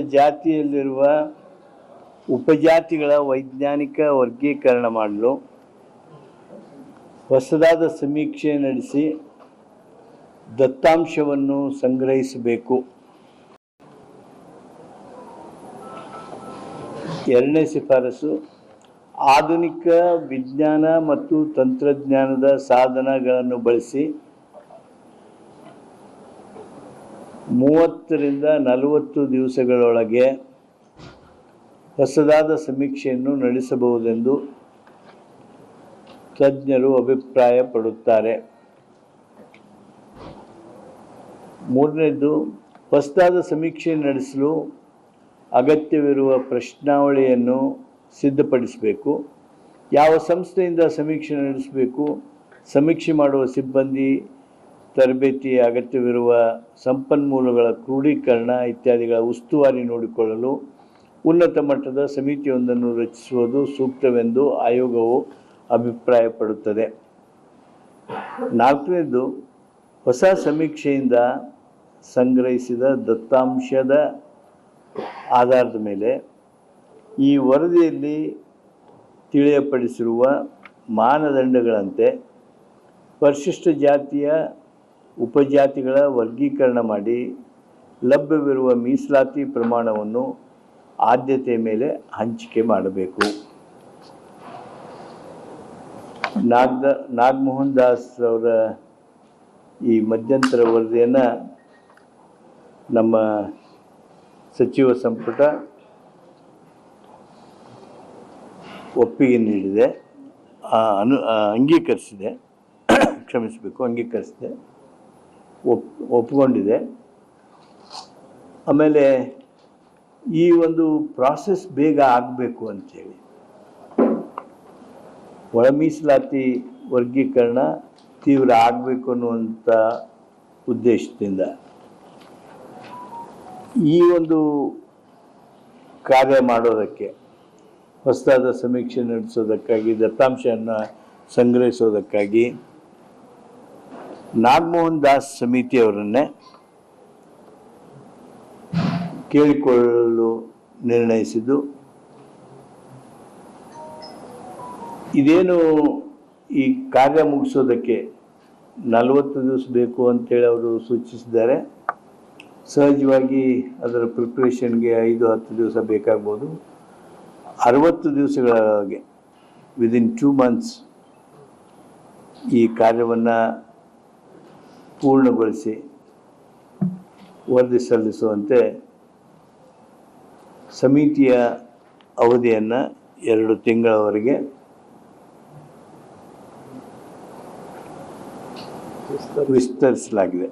ಜಾತಿಯಲ್ಲಿರುವ ಉಪಜಾತಿಗಳ ವೈಜ್ಞಾನಿಕ ವರ್ಗೀಕರಣ ಮಾಡಲು ಹೊಸದಾದ ಸಮೀಕ್ಷೆ ನಡೆಸಿ ದತ್ತಾಂಶವನ್ನು ಸಂಗ್ರಹಿಸಬೇಕು. ಎರಡನೇ ಶಿಫಾರಸು, ಆಧುನಿಕ ವಿಜ್ಞಾನ ಮತ್ತು ತಂತ್ರಜ್ಞಾನದ ಸಾಧನಗಳನ್ನು ಬಳಸಿ ಮೂವತ್ತರಿಂದ ನಲವತ್ತು ದಿವಸಗಳೊಳಗೆ ಹೊಸದಾದ ಸಮೀಕ್ಷೆಯನ್ನು ನಡೆಸಬಹುದೆಂದು ತಜ್ಞರು ಅಭಿಪ್ರಾಯಪಡುತ್ತಾರೆ. ಮೂರನೇದು, ಹೊಸದಾದ ಸಮೀಕ್ಷೆ ನಡೆಸಲು ಅಗತ್ಯವಿರುವ ಪ್ರಶ್ನಾವಳಿಯನ್ನು ಸಿದ್ಧಪಡಿಸಬೇಕು. ಯಾವ ಸಂಸ್ಥೆಯಿಂದ ಸಮೀಕ್ಷೆ ನಡೆಸಬೇಕು? ಸಮೀಕ್ಷೆ ಮಾಡುವ ಸಿಬ್ಬಂದಿ ತರಬೇತಿ ಅಗತ್ಯವಿರುವ ಸಂಪನ್ಮೂಲಗಳ ಕ್ರೋಢೀಕರಣ ಇತ್ಯಾದಿಗಳ ಉಸ್ತುವಾರಿ ನೋಡಿಕೊಳ್ಳಲು ಉನ್ನತ ಮಟ್ಟದ ಸಮಿತಿಯೊಂದನ್ನು ರಚಿಸುವುದು ಸೂಕ್ತವೆಂದು ಆಯೋಗವು ಅಭಿಪ್ರಾಯಪಡುತ್ತದೆ. ನಾಲ್ಕನೇದು, ಹೊಸ ಸಮೀಕ್ಷೆಯಿಂದ ಸಂಗ್ರಹಿಸಿದ ದತ್ತಾಂಶದ ಆಧಾರದ ಮೇಲೆ ಈ ವರದಿಯಲ್ಲಿ ತಿಳಿಯಪಡಿಸಿರುವ ಮಾನದಂಡಗಳಂತೆ ಪರಿಶಿಷ್ಟ ಜಾತಿಯ ಉಪಜಾತಿಗಳ ವರ್ಗೀಕರಣ ಮಾಡಿ ಲಭ್ಯವಿರುವ ಮೀಸಲಾತಿ ಪ್ರಮಾಣವನ್ನು ಆದ್ಯತೆ ಮೇಲೆ ಹಂಚಿಕೆ ಮಾಡಬೇಕು. ನಾಗ್ದ, ನಾಗಮೋಹನ್ ದಾಸ್ ಅವರ ಈ ಮಧ್ಯಂತರ ವರದಿಯನ್ನು ನಮ್ಮ ಸಚಿವ ಸಂಪುಟ ಒಪ್ಪಿಗೆ ನೀಡಿದೆ. ಅನು ಅಂಗೀಕರಿಸಿದೆ. ಕ್ಷಮಿಸಬೇಕು, ಅಂಗೀಕರಿಸಿದೆ. ಒಪ್, ಒಪ್ಕೊಂಡಿದೆ. ಆಮೇಲೆ ಈ ಒಂದು ಪ್ರಾಸೆಸ್ ಬೇಗ ಆಗಬೇಕು ಅಂಥೇಳಿ ಒಳ ಮೀಸಲಾತಿ ವರ್ಗೀಕರಣ ತೀವ್ರ ಆಗಬೇಕು ಅನ್ನುವಂಥ ಉದ್ದೇಶದಿಂದ. ಈ ಒಂದು ಕಾರ್ಯ ಮಾಡೋದಕ್ಕೆ, ಹೊಸದಾದ ಸಮೀಕ್ಷೆ ನಡೆಸೋದಕ್ಕಾಗಿ, ದತ್ತಾಂಶವನ್ನು ಸಂಗ್ರಹಿಸೋದಕ್ಕಾಗಿ ನಾಗಮೋಹನ್ ದಾಸ್ ಸಮಿತಿಯವರನ್ನೇ ಕೇಳಿಕೊಳ್ಳಲು ನಿರ್ಣಯಿಸಿದ್ದು. ಇದೇನು ಈ ಕಾರ್ಯ ಮುಗಿಸೋದಕ್ಕೆ ನಲವತ್ತು ದಿವಸ ಬೇಕು ಅಂತೇಳಿ ಅವರು ಸೂಚಿಸಿದ್ದಾರೆ. ಸಹಜವಾಗಿ ಅದರ ಪ್ರಿಪ್ರೇಷನ್ಗೆ ಐದು, ಹತ್ತು ದಿವಸ ಬೇಕಾಗ್ಬೋದು. ಅರವತ್ತು ದಿವಸಗಳೊಳಗೆ ವಿದಿನ್ ಟೂ ಮಂತ್ಸ್ ಈ ಕಾರ್ಯವನ್ನು ಪೂರ್ಣಗೊಳಿಸಿ ವರದಿ ಸಲ್ಲಿಸುವಂತೆ ಸಮಿತಿಯ ಅವಧಿಯನ್ನು ಎರಡು ತಿಂಗಳವರೆಗೆ ವಿಸ್ತರಿಸಲಾಗಿದೆ.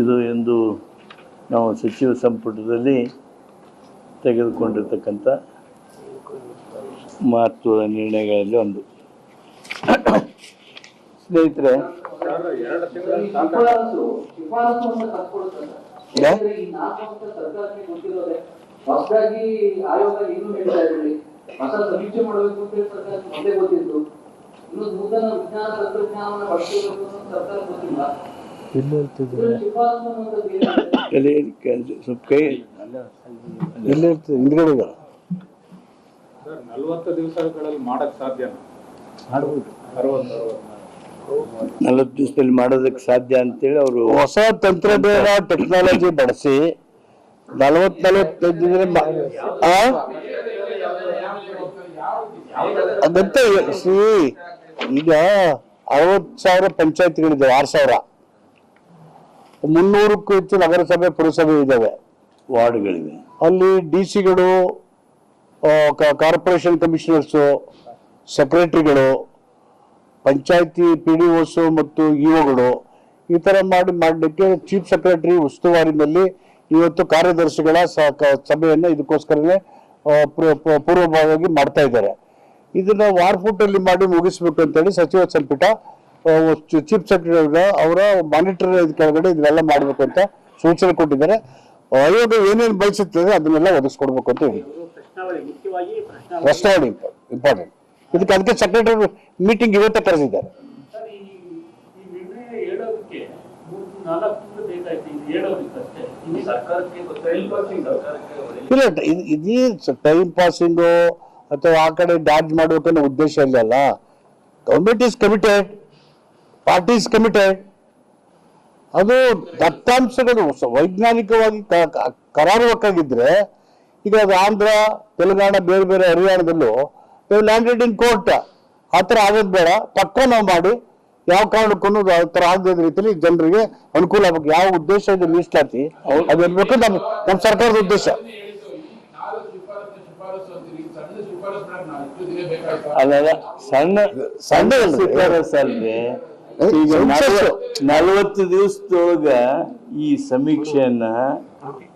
ಇದು ಎಂದು ನಾವು ಸಚಿವ ಸಂಪುಟದಲ್ಲಿ ತೆಗೆದುಕೊಂಡಿರ್ತಕ್ಕಂಥ ಮಹತ್ವದ ನಿರ್ಣಯಗಳಲ್ಲಿ ಒಂದು ಸ್ನೇಹಿತರೆ ಶಿಫಾರಸು ಶಿಫಾರಸು ಅಂತ ಕರ್ಕೊಡುತ್ತಲ್ಲ ಯಾ? ಯಾಕಂದ್ರೆ ಈ ನಾಲ್ಕು ವರ್ಷ ಸರ್ಕಾರಕ್ಕೆ ಗೊತ್ತಿರೋದೆ. ಹೊಸದಾಗಿ ಆಯೋಗ ಏನು ಹೇಳ್ತಾ ಇರಲಿ ಹೊಸ ಸಮೀಕ್ಷೆ ಮಾಡಬೇಕು ಅಂತ ಮೊದಲೇ ಗೊತ್ತಿತ್ತು. ಇನ್ನು ನೂತನ ವಿಜ್ಞಾನ ತಂತ್ರಜ್ಞಾನವನ್ನು ಬಳಸಬೇಕು ಸರ್ಕಾರ ಗೊತ್ತಿಲ್ಲ. ನಲವತ್ತು ದಿವಸಗಳಲ್ಲಿ ಮಾಡಕ್ ಸಾಧ್ಯನಾ? ಮಾಡ್ಬೋದು. ಅರವತ್ತು ಅರವತ್ತು. ನಲವತ್ತು ದಿವಸದಲ್ಲಿ ಮಾಡೋದಕ್ಕೆ ಸಾಧ್ಯ ಅಂತೇಳಿ ಅವರು ಹೊಸ ತಂತ್ರಜ್ಞಾನ ಟೆಕ್ನಾಲಜಿ ಬಳಸಿ ನಲವತ್ ನಲವತ್ತೈದು ದಿನ? ಅದಂತ ಸಿ ಈಗ ಅರವತ್ ಸಾವಿರ ಪಂಚಾಯತ್ಗಳಿದ್ದಾವೆ ಆರ್ ಸಾವಿರ. ಮುನ್ನೂರಕ್ಕೂ ಹೆಚ್ಚು ನಗರಸಭೆ ಪುರಸಭೆ ಇದ್ದಾವೆ. ವಾರ್ಡ್ಗಳಿವೆ. ಅಲ್ಲಿ ಡಿ ಸಿಗಳು ಕಾರ್ಪೊರೇಷನ್ ಕಮಿಷನರ್ಸು ಸೆಕ್ರೆಟರಿಗಳು ಪಂಚಾಯತಿ ಪಿ ಡಿ ಒಸು ಮತ್ತು ಇಒಗಳು ಈ ಥರ ಮಾಡಿ ಮಾಡಲಿಕ್ಕೆ ಚೀಫ್ ಸೆಕ್ರೆಟರಿ ಉಸ್ತುವಾರಿನಲ್ಲಿ ಇವತ್ತು ಕಾರ್ಯದರ್ಶಿಗಳ ಸಭೆಯನ್ನು ಇದಕ್ಕೋಸ್ಕರನೇ ಪೂರ್ವಭಾವಿಯಾಗಿ ಮಾಡ್ತಾ ಇದ್ದಾರೆ. ಇದನ್ನ ವಾರ್ಫುಟಲ್ಲಿ ಮಾಡಿ ಮುಗಿಸ್ಬೇಕು ಅಂತೇಳಿ ಸಚಿವ ಸಂಪುಟ ಚೀಫ್ ಸೆಕ್ರೆಟರಿ ಅವರ ಮಾನಿಟರ್ ಕೆಳಗಡೆ ಇದನ್ನೆಲ್ಲ ಮಾಡಬೇಕು ಅಂತ ಸೂಚನೆ ಕೊಟ್ಟಿದ್ದಾರೆ. ಆಯೋಗ ಏನೇನು ಬಯಸುತ್ತದೆ ಅದನ್ನೆಲ್ಲ ಒದಗಿಸ್ಕೊಡ್ಬೇಕು ಅಂತ ಹೇಳಿ. ಪ್ರಶ್ನಾವಳಿ ಇಂಪಾರ್ಟೆಂಟ್ ಇದಕ್ಕೆ ಅದಕ್ಕೆ ಸೆಕ್ರೆಟರಿ ಮೀಟಿಂಗ್ ಇವತ್ತೇ ಕರೆದಿದ್ದಾರೆ. ಇಲ್ಲ ಇದು ಟೈಮ್ ಪಾಸಿಂಗು ಅಥವಾ ಆ ಕಡೆ ಡಾಜ್ ಮಾಡ್ಬೇಕನ್ನೋ ಉದ್ದೇಶ ಇಲ್ಲಲ್ಲ government is committed party is committed ಅದು ದತ್ತಾಂಶಗಳು ವೈಜ್ಞಾನಿಕವಾಗಿ ಕರಾರುವಕ್ಕಾಗಿದ್ರೆ ಈಗ ಅದು ಆಂಧ್ರ ತೆಲಂಗಾಣ ಬೇರೆ ಬೇರೆ ಹರಿಯಾಣದಲ್ಲೂ ಲ್ಯಾಂಡೆಡ್ ಇನ್ ಕೋರ್ಟ್ ಆ ಥರ ಆಗೋದು ಬೇಡ. ಪಕ್ಕ ನಾವು ಮಾಡಿ ಯಾವ ಕಾರಣಕ್ಕೂ ಆ ಥರ ಆಗದ ರೀತಿಯಲ್ಲಿ ಜನರಿಗೆ ಅನುಕೂಲ ಆಗಬೇಕು. ಯಾವ ಉದ್ದೇಶ ಇದೆ ಮೀಸಲಾತಿ ಅದು ಇರಬೇಕು ನಮ್ಮ ನಮ್ಮ ಸರ್ಕಾರದ ಉದ್ದೇಶ. ಅಲ್ಲ ಸಣ್ಣ ಸಣ್ಣ ಈಗ ನಲ್ವ- ನಲವತ್ತು ದಿವಸದೊಳಗ ಈ ಸಮೀಕ್ಷೆಯನ್ನ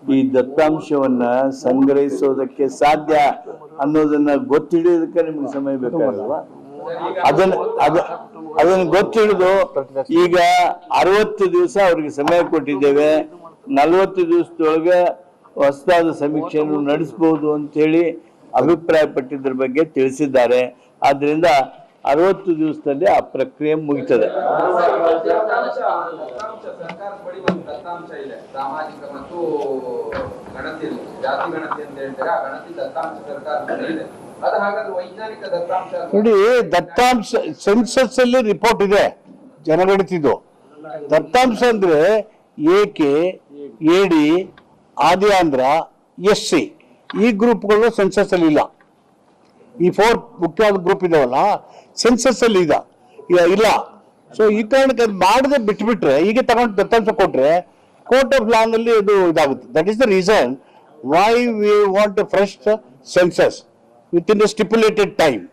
ಈ ದತ್ತಾಂಶವನ್ನ ಸಂಗ್ರಹಿಸೋದಕ್ಕೆ ಸಾಧ್ಯ. ಅನ್ನೋದನ್ನ ಗೊತ್ತಿಡಿಯೋದಕ್ಕೆ ನಿಮ್ಗೆ ಸಮಯ ಬೇಕಾಗಲ್ವಾ? ಅದನ್ನ ಅದ ಅದನ್ನ ಗೊತ್ತಿಡಿದು ಈಗ ಅರವತ್ತು ದಿವಸ ಅವ್ರಿಗೆ ಸಮಯ ಕೊಟ್ಟಿದ್ದೇವೆ. ನಲವತ್ತು ದಿವಸದೊಳಗೆ ಹೊಸದಾದ ಸಮೀಕ್ಷೆಯನ್ನು ನಡೆಸಬಹುದು ಅಂತೇಳಿ ಅಭಿಪ್ರಾಯ ಪಟ್ಟಿದ್ರ ಬಗ್ಗೆ ತಿಳಿಸಿದ್ದಾರೆ. ಆದ್ರಿಂದ ಅರವತ್ತು ದಿವಸದಲ್ಲಿ ಆ ಪ್ರಕ್ರಿಯೆ ಮುಗಿತದೆ. ನೋಡಿ ದತ್ತಾಂಶ ಸೆನ್ಸಸ್ ಅಲ್ಲಿ ರಿಪೋರ್ಟ್ ಇದೆ ಜನಗಣತಿದು. ದತ್ತಾಂಶ ಅಂದ್ರೆ ಎಕೆ ಎಡಿ ಆದಿ ಆಂಧ್ರ ಎಸ್ ಸಿ ಈ ಗ್ರೂಪ್ಗಳು ಸೆನ್ಸಸ್ ಅಲ್ಲಿ ಇಲ್ಲ. ಈ ಫೋರ್ ಮುಖ್ಯವಾದ ಗ್ರೂಪ್ ಇದಾವಲ್ಲ ಸೆನ್ಸಸ್ ಅಲ್ಲಿ ಈಗ. ಇಲ್ಲ- ಸೊ ಈ ಕಾರಣಕ್ಕೆ ಅದು ಮಾಡದೆ ಬಿಟ್ಬಿಟ್ರೆ ಈಗ ತಗೊಂಡು ದತ್ತಾಂಶ ಕೊಟ್ರೆ ಕೋರ್ಟ್ ಆಫ್ ಲಾ ನಲ್ಲಿ ಅದು ಇದಾಗುತ್ತೆ. That is the reason why we want fresh census with in the stipulated time